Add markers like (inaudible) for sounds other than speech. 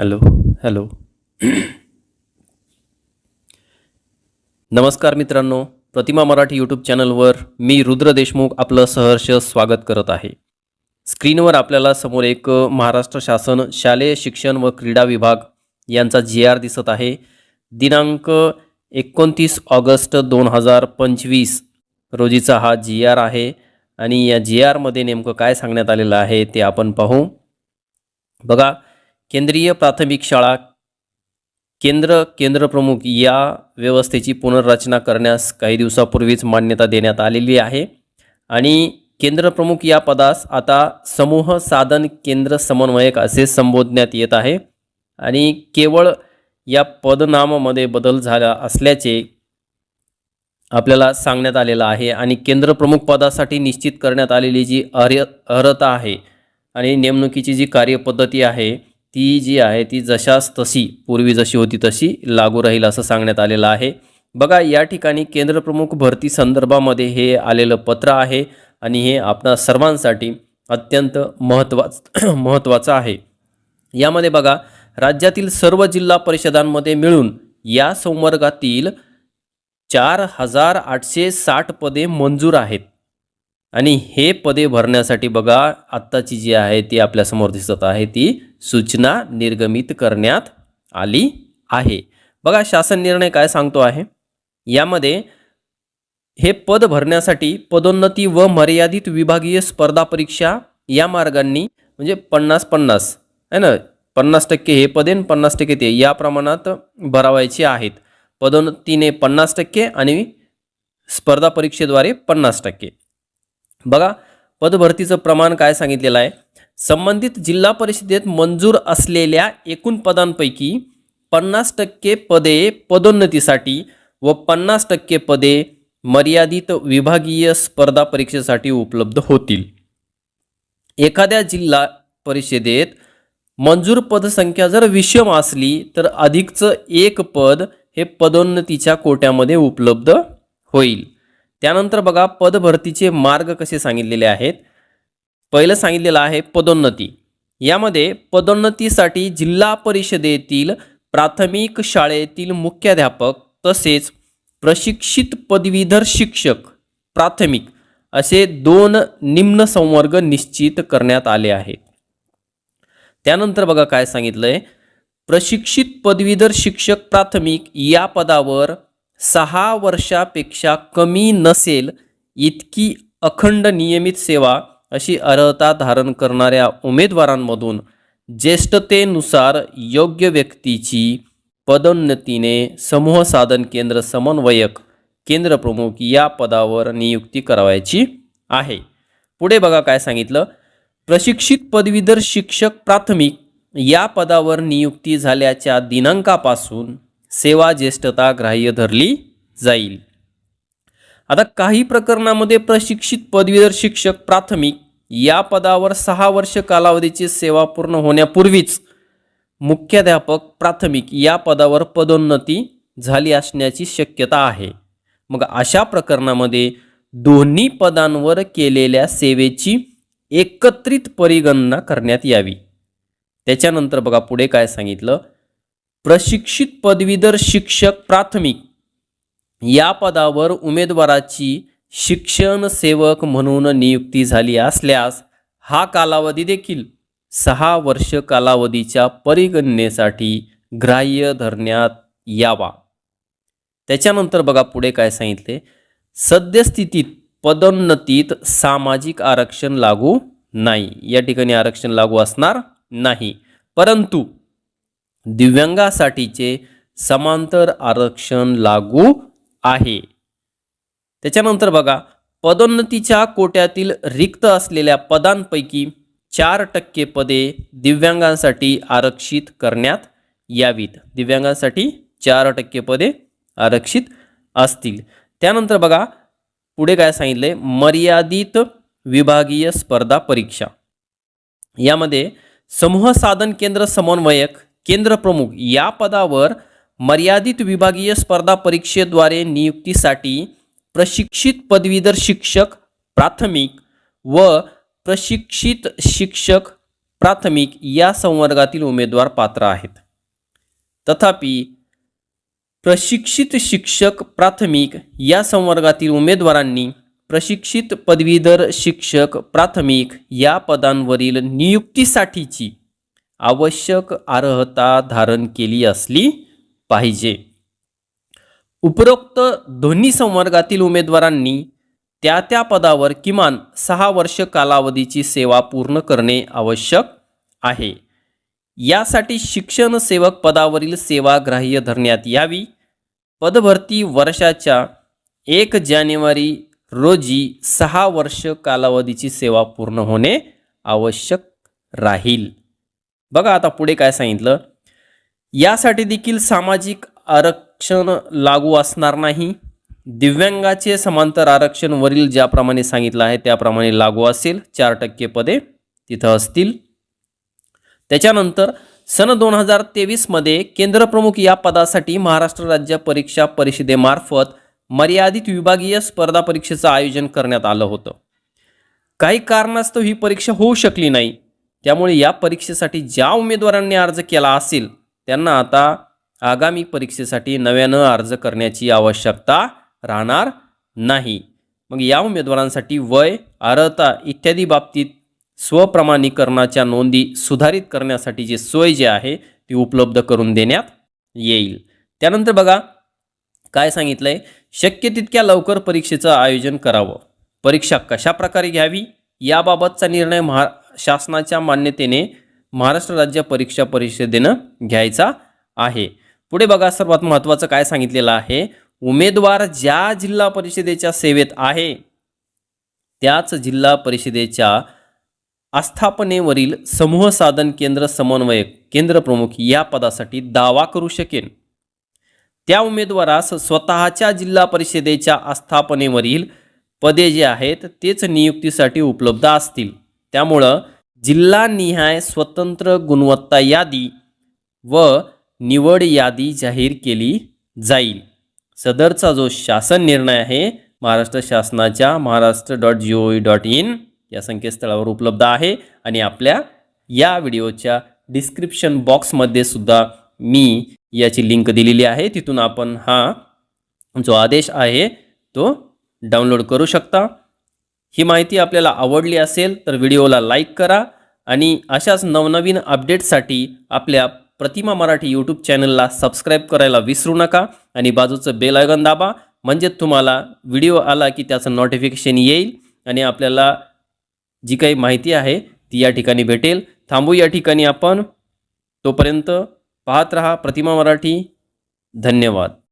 Hello hello. नमस्कार मित्रांनो प्रतिमा Marathi YouTube चॅनलवर मी रुद्र देशमुख आपलं सहर्ष स्वागत करत आहे. स्क्रीनवर आपल्याला समोर एक महाराष्ट्र शासन शालेय शिक्षण व क्रीडा विभाग यांचा जी आर दिसत आहे. दिनांक एकोणतीस ऑगस्ट दोन हजार पंचवीस रोजीचा हा जी आर आहे आणि या जी आरमध्ये नेमकं काय सांगण्यात आलेलं आहे ते आपण पाहू. बघा केंद्रीय प्राथमिक शाळा केंद्र केंद्रप्रमुख या व्यवस्थेची पुनर्रचना करण्यास काही दिवसापूर्वीच मान्यता देण्यात आलेली आहे. आणि केंद्रप्रमुख या पदास आता समूह साधन केंद्र समन्वयक असे संबोधण्यात येत आहे. आणि केवळ या पदनामामध्ये बदल झाला असल्याचे आपल्याला सांगण्यात आलेलं आहे. आणि केंद्रप्रमुख पदासाठी निश्चित करण्यात आलेली जी अर्य अर्हता आहे आणि नेमणुकीची जी कार्यपद्धती आहे ती जी आहे ती जशास तशी पूर्वी जशी होती तशी लागू राहील असं सांगण्यात आलेलं आहे. बघा या ठिकाणी केंद्रप्रमुख भरती संदर्भामध्ये हे आलेलं पत्र आहे आणि हे आपणा सर्वांसाठी अत्यंत (clears throat) महत्वाचं महत्त्वाचं आहे. यामध्ये बघा राज्यातील सर्व जिल्हा परिषदांमध्ये मिळून या संवर्गातील चार हजार आठशे साठ पदे मंजूर आहेत. आणि हे पदे भरण्यासाठी बघा आत्ताची जी आहे ती आपल्यासमोर दिसत आहे ती सूचना निर्गमित करण्यात आली आहे. बघा शासन निर्णय काय सांगतो आहे? यामध्ये हे पद भरण्यासाठी पदोन्नती व मर्यादित विभागीय स्पर्धा परीक्षा या मार्गांनी म्हणजे पन्नास पन्नास आहे ना? पन्नास टक्के हे पदे आणि पन्नास टक्के ते या प्रमाणात भरावायचे आहेत. पदोन्नतीने पन्नास टक्के आणि स्पर्धा परीक्षेद्वारे पन्नास टक्के. बघा पदभरतीचं प्रमाण काय सांगितलेलं आहे? संबंधित जिल्हा परिषदेत मंजूर असलेल्या एकूण पदांपैकी पन्नास टक्के पदे पदोन्नतीसाठी व पन्नास टक्के पदे मर्यादित विभागीय स्पर्धा परीक्षेसाठी उपलब्ध होतील. एखाद्या जिल्हा परिषदेत मंजूर पदसंख्या जर विषम असली तर अधिकचं एक पद हे पदोन्नतीच्या कोट्यामध्ये उपलब्ध होईल. त्यानंतर बघा पदभरतीचे मार्ग कसे सांगितलेले आहेत. पहिलं सांगितलेलं आहे पदोन्नती. यामध्ये पदोन्नतीसाठी जिल्हा परिषदेतील प्राथमिक शाळेतील मुख्याध्यापक तसेच प्रशिक्षित पदवीधर शिक्षक प्राथमिक असे दोन निम्न संवर्ग निश्चित करण्यात आले आहेत. त्यानंतर बघा काय सांगितलंय. प्रशिक्षित पदवीधर शिक्षक प्राथमिक या पदावर सहा वर्षापेक्षा कमी नसेल इतकी अखंड नियमित सेवा अशी अर्हता धारण करणाऱ्या उमेदवारांमधून ज्येष्ठतेनुसार योग्य व्यक्तीची पदोन्नतीने समूह साधन केंद्र समन्वयक केंद्र प्रमुख या पदावर नियुक्ती करावायची आहे. पुढे बघा काय सांगितलं. प्रशिक्षित पदवीधर शिक्षक प्राथमिक या पदावर नियुक्ती झाल्याच्या दिनांकापासून सेवा ज्येष्ठता ग्राह्य धरली जाईल. आता काही प्रकरणामध्ये प्रशिक्षित पदवीधर शिक्षक प्राथमिक या पदावर सहा वर्ष कालावधीची सेवा पूर्ण होण्यापूर्वीच मुख्याध्यापक प्राथमिक या पदावर पदोन्नती झाली असण्याची शक्यता आहे. मग अशा प्रकरणामध्ये दोन्ही पदांवर केलेल्या सेवेची एकत्रित परिगणना करण्यात यावी. त्याच्यानंतर बघा पुढे काय सांगितलं. प्रशिक्षित पदवीधर शिक्षक प्राथमिक. या पदावर उमेदवाराची शिक्षण सेवक म्हणून नियुक्ती झाली असल्यास हा कालावधी देखील सहा वर्ष कालावधीच्या परिगणनेसाठी ग्राह्य धरण्यात यावा. त्याच्यानंतर बघा पुढे काय सांगितले. सद्यस्थितीत पदोन्नतीत सामाजिक आरक्षण लागू नाही. या ठिकाणी आरक्षण लागू असणार नाही. परंतु दिव्यांगासाठीचे समांतर आरक्षण लागू आहे. त्याच्यानंतर बघा पदोन्नतीच्या कोट्यातील रिक्त असलेल्या पदांपैकी चार टक्के पदे दिव्यांगांसाठी आरक्षित करण्यात यावीत. दिव्यांगांसाठी चार टक्के पदे आरक्षित असतील. त्यानंतर बघा पुढे काय सांगितले मर्यादित विभागीय स्पर्धा परीक्षा. यामध्ये समूह साधन केंद्र समन्वयक केंद्र प्रमुख या पदावर मर्यादित विभागीय स्पर्धा परीक्षेद्वारे नियुक्तीसाठी प्रशिक्षित पदवीधर शिक्षक प्राथमिक व प्रशिक्षित शिक्षक प्राथमिक या संवर्गातील उमेदवार पात्र आहेत. तथापि प्रशिक्षित शिक्षक प्राथमिक या संवर्गातील उमेदवारांनी प्रशिक्षित पदवीधर शिक्षक प्राथमिक या पदांवरील नियुक्तीसाठीची आवश्यक अर्हता धारण केली असली पाहिजे. उपरोक्त दोन्ही संवर्गातील उमेदवारांनी त्या त्या पदावर किमान सहा वर्ष कालावधीची सेवा पूर्ण करणे आवश्यक आहे. यासाठी शिक्षण सेवक पदावरील सेवा ग्राह्य धरण्यात यावी. पदभरती वर्षाच्या एक जानेवारी रोजी सहा वर्ष कालावधीची सेवा पूर्ण होणे आवश्यक राहील. बघा आता पुढे काय सांगितलं. यासाठी देखील सामाजिक आरक्षण लागू असणार नाही. दिव्यांगाचे समांतर आरक्षण वरील ज्याप्रमाणे सांगितलं आहे त्याप्रमाणे लागू असेल. चार टक्के पदे तिथं असतील. त्याच्यानंतर सन दोन हजार तेवीसमध्ये केंद्रप्रमुख या पदासाठी महाराष्ट्र राज्य परीक्षा परिषदेमार्फत मर्यादित विभागीय स्पर्धा परीक्षेचं आयोजन करण्यात आलं होतं. काही कारणास्तव ही परीक्षा होऊ शकली नाही. त्यामुळे या परीक्षेसाठी ज्या उमेदवारांनी अर्ज केला असेल त्यांना आता आगामी परीक्षेसाठी नव्यानं अर्ज करण्याची आवश्यकता राहणार नाही. मग या उमेदवारांसाठी वय अर्हता इत्यादी बाबतीत स्वप्रमाणीकरणाच्या नोंदी सुधारित करण्यासाठी जी सोय जी आहे ती उपलब्ध करून देण्यात येईल. त्यानंतर बघा काय सांगितलंय? शक्य तितक्या लवकर परीक्षेचं आयोजन करावं. परीक्षा कशा प्रकारे घ्यावी? याबाबतचा निर्णय महा शासनाच्या मान्यतेने महाराष्ट्र राज्य परीक्षा परिषदेनं घ्यायचा आहे. पुढे बघा सर्वात महत्त्वाचं काय सांगितलेलं आहे? उमेदवार ज्या जिल्हा परिषदेच्या सेवेत आहे त्याच जिल्हा परिषदेच्या आस्थापनेवरील समूह साधन केंद्र समन्वयक केंद्रप्रमुख या पदासाठी दावा करू शकेन. त्या उमेदवारास स्वतःच्या जिल्हा परिषदेच्या आस्थापनेवरील पदे जे आहेत तेच नियुक्तीसाठी उपलब्ध असतील. त्यामुळं जिल्हानिहाय स्वतंत्र गुणवत्ता यादी व निवड यादी जाहीर केली जाईल. सदरचा जो शासन निर्णय आहे महाराष्ट्र शासनाच्या Maharashtra dot G O dot in या संकेतस्थळावर उपलब्ध आहे आणि आपल्या या व्हिडिओच्या डिस्क्रिप्शन बॉक्समध्ये सुद्धा मी याची लिंक दिलेली आहे. तिथून आपण हा जो आदेश आहे तो डाउनलोड करू शकता. ही माहिती आपल्याला आवडली असेल तर व्हिडिओला लाईक करा आणि अशाच नवनवीन अपडेटसाठी आपल्या प्रतिमा मराठी यूट्यूब चॅनलला सबस्क्राईब करायला विसरू नका आणि बाजूचं बेल आयकॉन दाबा. म्हणजे तुम्हाला व्हिडिओ आला की त्याचं नोटिफिकेशन येईल आणि आपल्याला जी काही माहिती आहे ती या ठिकाणी भेटेल. थांबू या ठिकाणी आपण. तोपर्यंत पाहत रहा प्रतिमा मराठी. धन्यवाद.